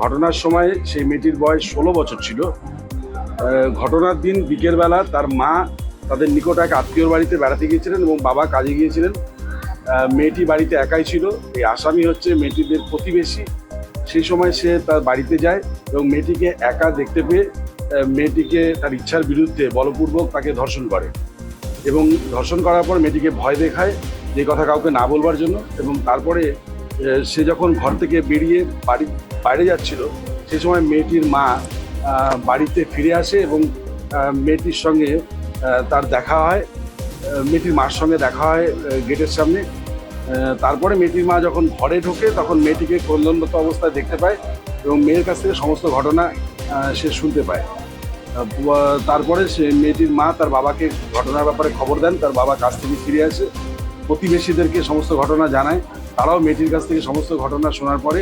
ঘটনার সময় সেই মেয়েটির বয়স ষোলো বছর ছিল। ঘটনার দিন বিকেলবেলা তার মা তাদের নিকট এক আত্মীয়র বাড়িতে বেড়াতে গিয়েছিলেন এবং বাবা কাজে গিয়েছিলেন। মেয়েটি বাড়িতে একাই ছিল। এই আসামি হচ্ছে মেয়েটিদের প্রতিবেশী। সেই সময় সে তার বাড়িতে যায় এবং মেয়েটিকে একা দেখতে পেয়ে মেয়েটিকে তার ইচ্ছার বিরুদ্ধে বলপূর্বক তাকে ধর্ষণ করে এবং ধর্ষণ করার পর মেয়েটিকে ভয় দেখায় যে কথা কাউকে না বলবার জন্য এবং তারপরে সে যখন ঘর থেকে বেরিয়ে বাড়ি, বাইরে যাচ্ছিল সেই সময় মেয়েটির মা বাড়িতে ফিরে আসে এবং মেয়েটির সঙ্গে তার দেখা হয় মেয়েটির মার সঙ্গে দেখা হয় গেটের সামনে। তারপরে মেয়েটির মা যখন ঘরে ঢোকে, তখন মেয়েটিকে কল্যাণরত অবস্থায় দেখতে পায় এবং মেয়ের কাছ থেকে সমস্ত ঘটনা সে শুনতে পায়। তারপরে সে মেয়েটির মা তার বাবাকে ঘটনার ব্যাপারে খবর দেন, তার বাবা কাছ থেকে ফিরে আসে। প্রতিবেশীদেরকে সমস্ত ঘটনা জানায়। তারাও মেয়েটির কাছ থেকে সমস্ত ঘটনা শোনার পরে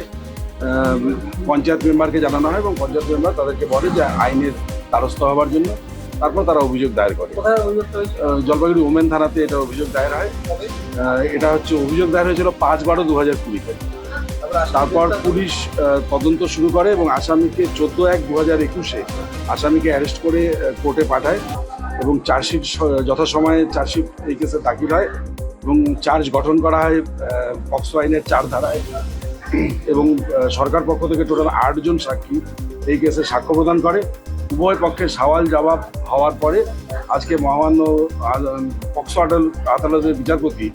পঞ্চায়েত মেম্বারকে জানানো হয় এবং পঞ্চায়েত মেম্বার তাদেরকে বলে যে আইনের দ্বারস্থ হওয়ার জন্য। তারপর তারা অভিযোগ দায়ের করে। জলপাইগুড়ি ওমেন থানাতে এটা অভিযোগ দায়ের হয়। এটা হচ্ছে অভিযোগ দায়ের হয়েছিল পাঁচ বারো দু হাজার কুড়িতে তারপর পুলিশ তদন্ত শুরু করে এবং আসামিকে চোদ্দ এক দু হাজার একুশে আসামিকে অ্যারেস্ট করে কোর্টে পাঠায় এবং চার্জশিট যথাসময়ে চার্জশিট এই কেসে দাখিল হয়। এবং চার্জ গঠন করা হয় পক্সো আইনের চার ধারায়। এবং সরকার পক্ষ থেকে টোটাল আটজন সাক্ষী এই কেসে সাক্ষ্য প্রদান করে। উভয় পক্ষের সওয়াল জবাব হওয়ার পরে আজকে মহামান্য পক্সো আদালতের বিচারপতি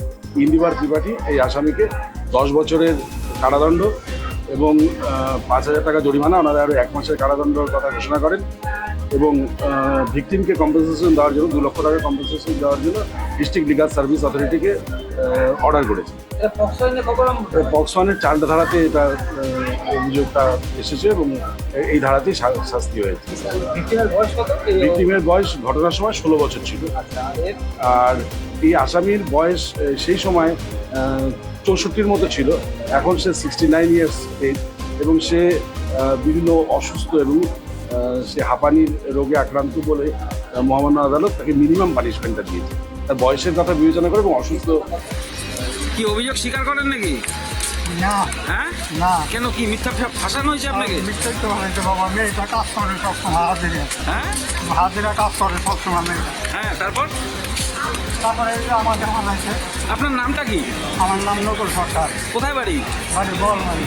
ইন্দিবার ত্রিপাঠী এই আসামিকে দশ বছরের কারাদণ্ড এবং পাঁচ হাজার টাকা জরিমানা ওনারা আরও এক মাসের কারাদণ্ডের কথা ঘোষণা করেন এবং ভিকটিমকে কম্পেনসেশন দেওয়ার জন্য দু লক্ষ টাকা কম্পেনসেশন দেওয়ার জন্য ডিস্ট্রিক্ট লিগাল সার্ভিস অথরিটিকে অর্ডার করেছে। পক্সওয়ানের চারটা ধারাতে এটা অভিযোগটা এসেছে এবং এই ধারাতেই শাস্তি হয়েছে। ভিক্টিমের বয়স ভিকটিমের বয়স ঘটনার সময় ষোলো বছর ছিল। আচ্ছা আর এই আসামির বয়স সেই সময় চৌষট্টির মতো ছিল। এখন সে সিক্সটি নাইন ইয়ার্স এজ এবং সে বিভিন্ন অসুস্থ এবং সে হাঁপানির রোগে আক্রান্ত বলে মহামান্য আদালত তাকে মিনিমাম পানিশমেন্টটা দিয়েছে। তার বয়সের কথা বিবেচনা করে এবং অসুস্থ কি অভিযোগ স্বীকার করেন নাকি? না। হ্যাঁ? না। কেন কি মিথ্যা ফাঁসানো হয়েছে আপনাকে? মিথ্যে তো হয়েছে বাবা মেয়েটা কাজ করে সবসময় হাজিরে। হ্যাঁ? হাজিরা কাজ করে সবসময় মেয়েটা হ্যাঁ তারপর? তারপরে এই যে আমার আছে আপনার নামটা কি? আমার নাম নকুল সরকার। কোথায় বাড়ি? বাড়ি বল মানে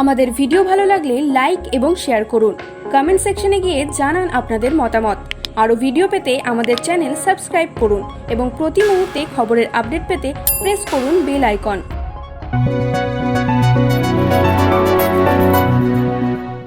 আমাদের ভিডিও ভালো লাগলে লাইক এবং শেয়ার করুন। কমেন্ট সেকশনে গিয়ে জানান আপনাদের মতামত। আরও ভিডিও পেতে আমাদের চ্যানেল সাবস্ক্রাইব করুন এবং প্রতি মুহূর্তে খবরের আপডেট পেতে প্রেস করুন বেল আইকন।